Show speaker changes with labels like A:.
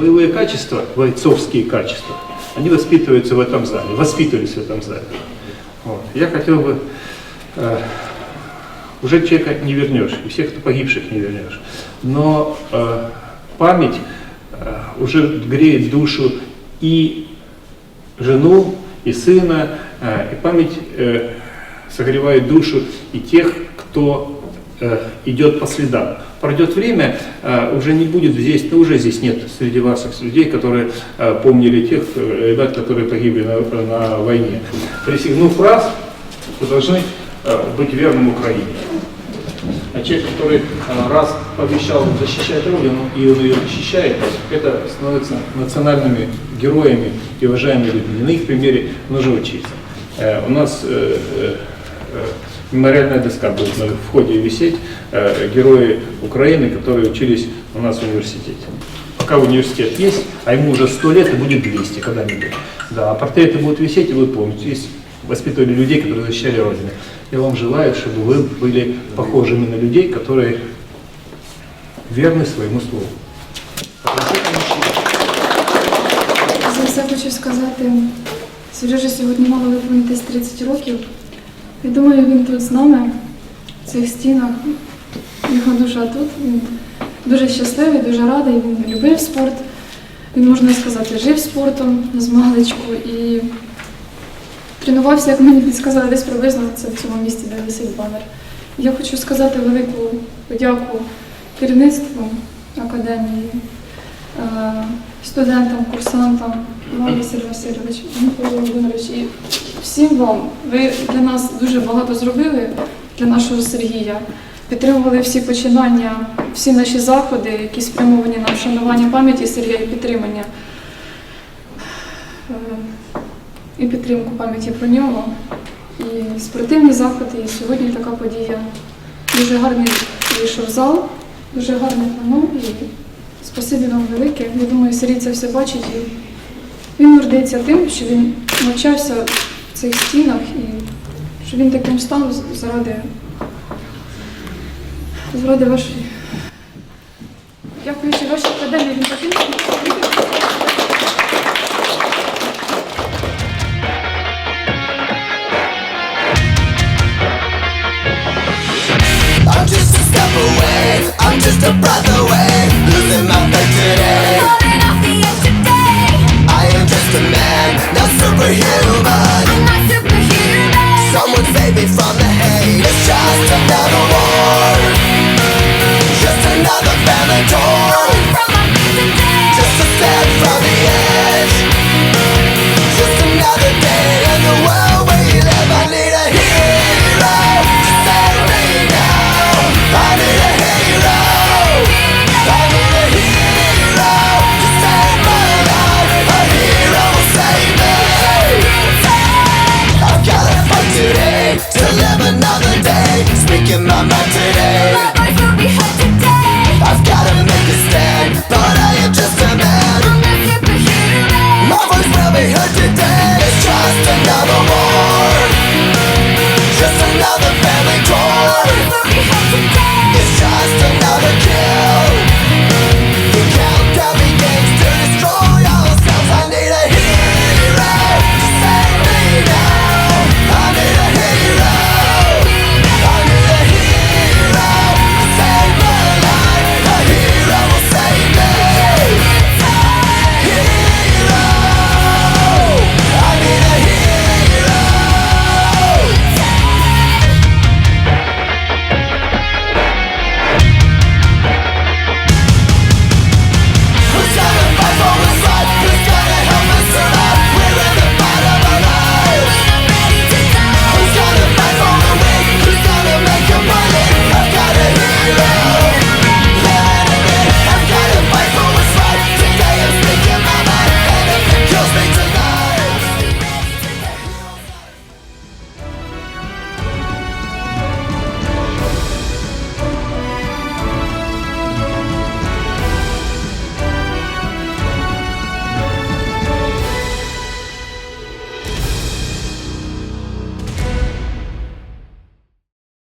A: боевые качества, бойцовские качества, они воспитываются в этом зале, воспитывались в этом зале. Вот. Я хотел бы, э, уже человека не вернешь, и всех, кто погибших не вернешь, но э, память э, уже греет душу и жену, и сына, э, и память э, согревает душу и тех, кто э, идет по следам. Пройдет время, э, уже не будет здесь, ну уже здесь нет среди вас людей, которые э, помнили тех э, ребят, которые погибли на, на войне. Присягнув раз, вы должны быть верным Украине. А человек, который раз пообещал защищать Родину, и он ее защищает, это становится национальными героями и уважаемыми людьми. На их примере нужно учиться. У нас мемориальная доска будет на входе висеть, э, герои Украины, которые учились у нас в университете. Пока университет есть, а ему уже 100 лет и будет 200 когда-нибудь. Да, а портреты будут висеть, и вы помните, есть воспитывали людей, которые защищали Родину. Я вам желаю, чтобы вы были похожими на людей, которые верны своему слову.
B: За все хочу сказати, Сережа сьогодні мало виповнитись 30 років. І думаю, він тут з нами, в цих стінах. Його душа тут. Він дуже щасливий, дуже радий. Він любив спорт. Він, можна сказати, жив спортом з маличку і тренувався, як мені підсказали, десь приблизно це в цьому місці, де висить банер. Я хочу сказати велику подяку керівництву академії, е, студентам, курсантам, Василь Васильович, Микола Володимирович, і всім вам. Ви для нас дуже багато зробили для нашого Сергія. Підтримували всі починання, всі наші заходи, які спрямовані на вшанування пам'яті Сергія і підтримання. е, І підтримку пам'яті про нього. І спортивні заходи, і сьогодні така подія. Дуже гарний вийшов зал, дуже гарне. І спасибі вам велике. Я думаю, Сергій це все бачить і він гордиться тим, що він навчався цих стінах і що він таким став заради, заради вашої. Дякуючи вашій академії, він покинув.
C: I'm just a breath away Losing my faith today Falling off the edge today I am just a man, not superhuman me from the hate It's just another war. Just another family door Just a step from the edge.